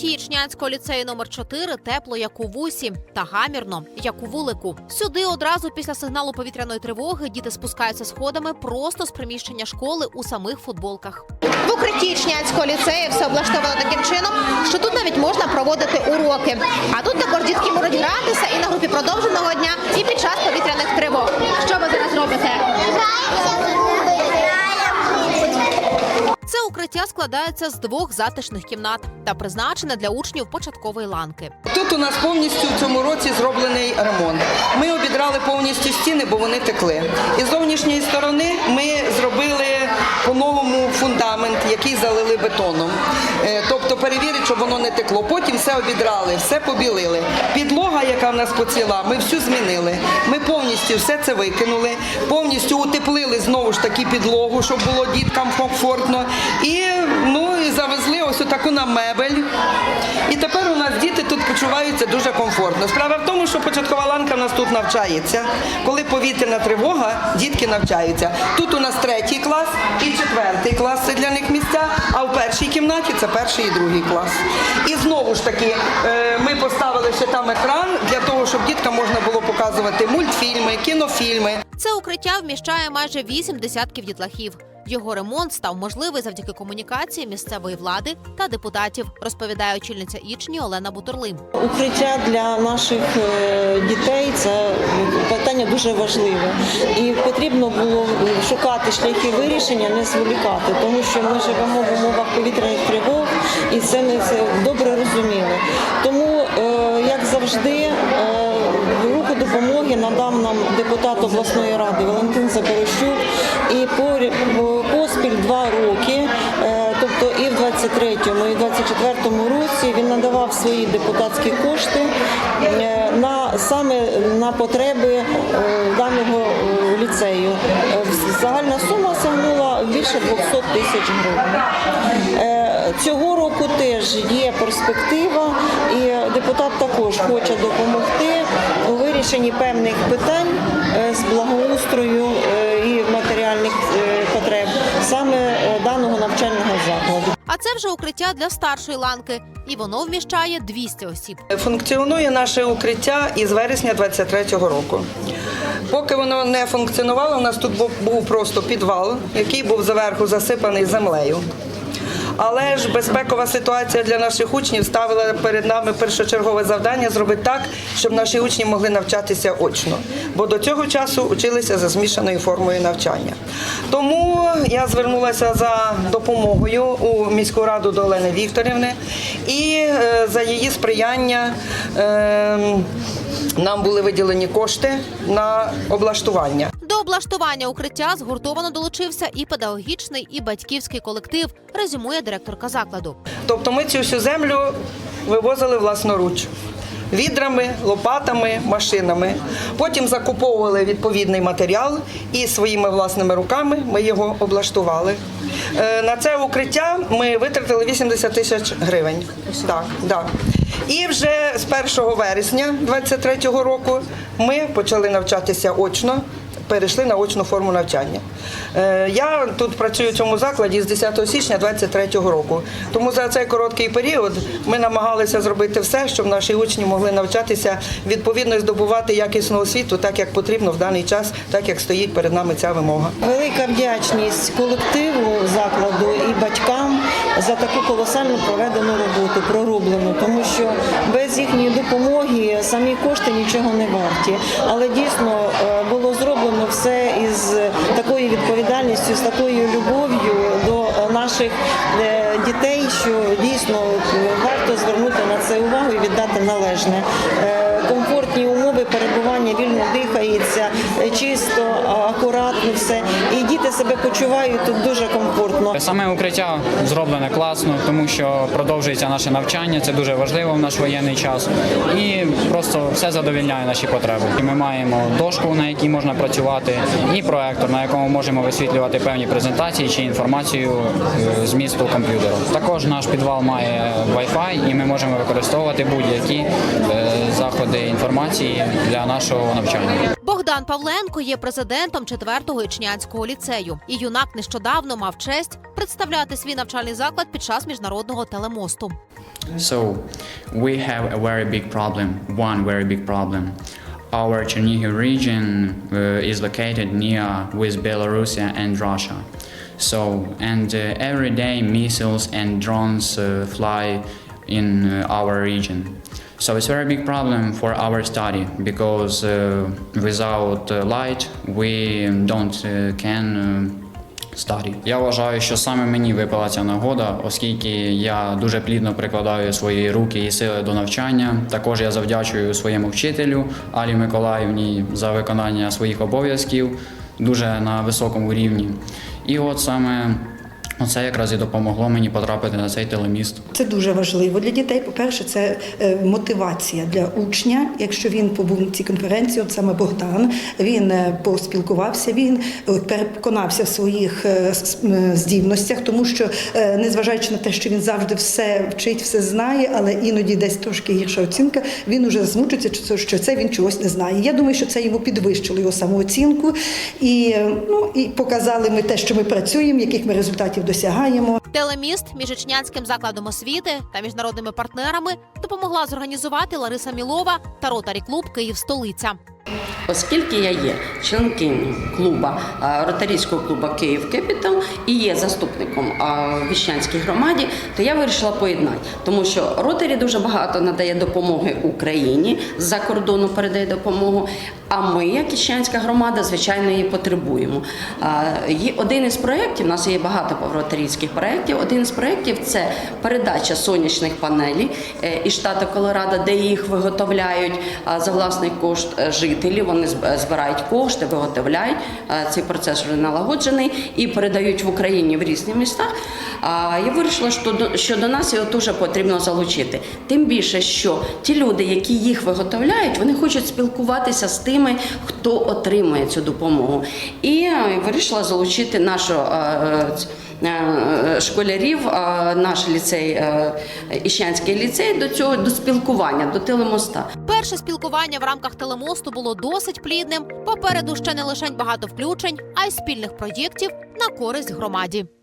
укритті Ічнянського ліцею номер 4 тепло, як у вусі, та гамірно, як у вулику. Сюди одразу після сигналу повітряної тривоги діти спускаються сходами просто з приміщення школи у самих футболках. В укритті Ічнянського ліцею все облаштовано таким чином, що тут навіть можна проводити уроки. А тут також дітки можуть гратися і на групі продовженого дня, і під час повітряних тривог. Що ви зараз робите? Укриття складається з двох затишних кімнат та призначене для учнів початкової ланки. Тут у нас повністю в цьому році зроблений ремонт. Ми обідрали повністю стіни, бо вони текли. І з зовнішньої сторони ми зробили по-новому фундамент, який залили бетоном. Е, Тобто перевірити, щоб воно не текло. Потім все обідрали, все побілили. Підлога, яка в нас поціла, ми всю змінили. Ми повністю все це викинули, повністю утеплили знову ж таки підлогу, щоб було діткам комфортно. І ну і завезли ось таку нам мебель. І тепер у нас діти тут почуваються дуже комфортно. Справа в тому, що початкова ланка в нас тут навчається. Коли повітряна тривога, дітки навчаються. Тут у нас третій клас і четвертий клас це для них місця, а в першій кімнаті це перший і другий клас. І знову ж таки, е, ми поставили ще там екран для того, щоб діткам можна було показувати мультфільми, кінофільми. Це укриття вміщає майже вісім десятків дітлахів. Його ремонт став можливий завдяки комунікації місцевої влади та депутатів, розповідає очільниця Ічні Олена Бутурлим. Укриття для наших е, дітей це питання дуже важливе, і потрібно було шукати шляхи вирішення, не зволікати, тому що ми живемо в умовах повітряних тривог, і це ми це добре розуміли. Тому, е, як завжди, е, руку допомоги надав нам депутат обласної ради Валентин Запорощук, і по- 23-му, і в 24-му році він надавав свої депутатські кошти е, на саме на потреби е, даного е, ліцею. Загальна сума сягнула більше 200 тисяч гривень. Цього року теж є перспектива, і депутат також хоче допомогти у вирішенні певних питань з благоустрою е, і матеріальних е, потреб саме е, даного навчального закладу. А це вже укриття для старшої ланки, і воно вміщає 200 осіб. Функціонує наше укриття із вересня 23-го року. Поки воно не функціонувало, у нас тут був- просто підвал, який був заверху засипаний землею. Але ж безпекова ситуація для наших учнів ставила перед нами першочергове завдання зробити так, щоб наші учні могли навчатися очно. Бо до цього часу училися за змішаною формою навчання. Тому я звернулася за допомогою у міську раду до Олени Вікторівни і е, за її сприяння. е, нам були виділені кошти на облаштування. Облаштування укриття згуртовано долучився і педагогічний, і батьківський колектив, резюмує директорка закладу. Тобто ми цю всю землю вивозили власноруч. Відрами, лопатами, машинами. Потім закуповували відповідний матеріал і своїми власними руками ми його облаштували. Е, На це укриття ми витратили 80 тисяч гривень. Так, да. І вже з 1 вересня 2023 року ми почали навчатися очно перейшли на очну форму навчання. Е, Я тут працюю в цьому закладі з 10 січня 2023 року. Тому за цей короткий період ми намагалися зробити все, щоб наші учні могли навчатися відповідно і здобувати якісну освіту, так як потрібно в даний час, так як стоїть перед нами ця вимога. Велика вдячність колективу закладу і батькам за таку колосально проведену роботу, пророблену, тому що без їхньої допомоги самі кошти нічого не варті. Але дійсно відповідальністю, з такою любов'ю до наших е, дітей, що дійсно е, варто звернути на це увагу і віддати належне. Е, Комфортні умови перебування, вільно дихається, чисто, акуратно все. І діти себе почувають тут дуже комфортно. Саме укриття зроблене класно, тому що продовжується наше навчання. Це дуже важливо в наш воєнний час. І просто все задовільняє наші потреби. І Ми маємо дошку, на якій можна працювати, і проектор, на якому можемо висвітлювати певні презентації чи інформацію е, з місту комп'ютеру. Також наш підвал має Wi-Fi, і ми можемо використовувати будь-які е, заходи інформації для нашого навчання. Богдан Павленко є президентом 4-го ічнянського ліцею, і юнак нещодавно мав честь представляти свій навчальний заклад під час міжнародного телемосту. So we have a very big problem, one very big problem. Our Chernihiv region uh, is located near with Belarus and Russia. So and uh, every day missiles and drones uh, fly in uh, our region. So it's a very big problem for our study because uh, without uh, light we don't uh, can uh, study. Я вважаю, що саме мені випала ця нагода, оскільки я дуже плідно прикладаю свої руки і сили до навчання. Також я завдячую своєму вчителю Алі Миколаївні за виконання своїх обов'язків дуже на високому рівні. І от саме це якраз і допомогло мені потрапити на цей телеміст. Це дуже важливо для дітей. По-перше, це е, мотивація для учня. Якщо він побув на цій конференції, от саме Богдан, він е, поспілкувався, він е, переконався в своїх здібностях, тому що, незважаючи на те, що він завжди все вчить, все знає, але іноді десь трошки гірша оцінка, він уже змучиться, що це- він чогось не знає. Я думаю, що це йому підвищило його самооцінку і, ну, і показали ми те, що ми працюємо, яких ми результатів досягаємо. Телеміст між ічнянським закладом освіти та міжнародними партнерами допомогла зорганізувати Лариса Мілова та ротарі клуб Київ столиця. Оскільки я є членкиною клуба ротарійського клубу Київ Кепітал і є заступником в Віщанській громаді, то я вирішила поєднати, тому що ротарі дуже багато надає допомоги Україні з-за кордону передає допомогу. А ми, як Іщанська громада, звичайно, її потребуємо. Один із проєктів, у нас є багато ротарійських проєктів. Один із проєктів це передача сонячних панелей е, із штату Колорадо, де їх виготовляють за власний кошт е, жителі. Вони збирають кошти, виготовляють. Е, Цей процес вже налагоджений і передають в Україні в різні міста. Я вирішила, що до, нас його дуже потрібно залучити. Тим більше, що ті люди, які їх виготовляють, вони хочуть спілкуватися з тими, хто отримує цю допомогу. І е, вирішила залучити нашу. е, е, Школярів, наш ліцей, Іщанський ліцей до цього до спілкування, до телемоста. Перше спілкування в рамках телемосту було досить плідним. Попереду ще не лише багато включень, а й спільних проєктів на користь громаді.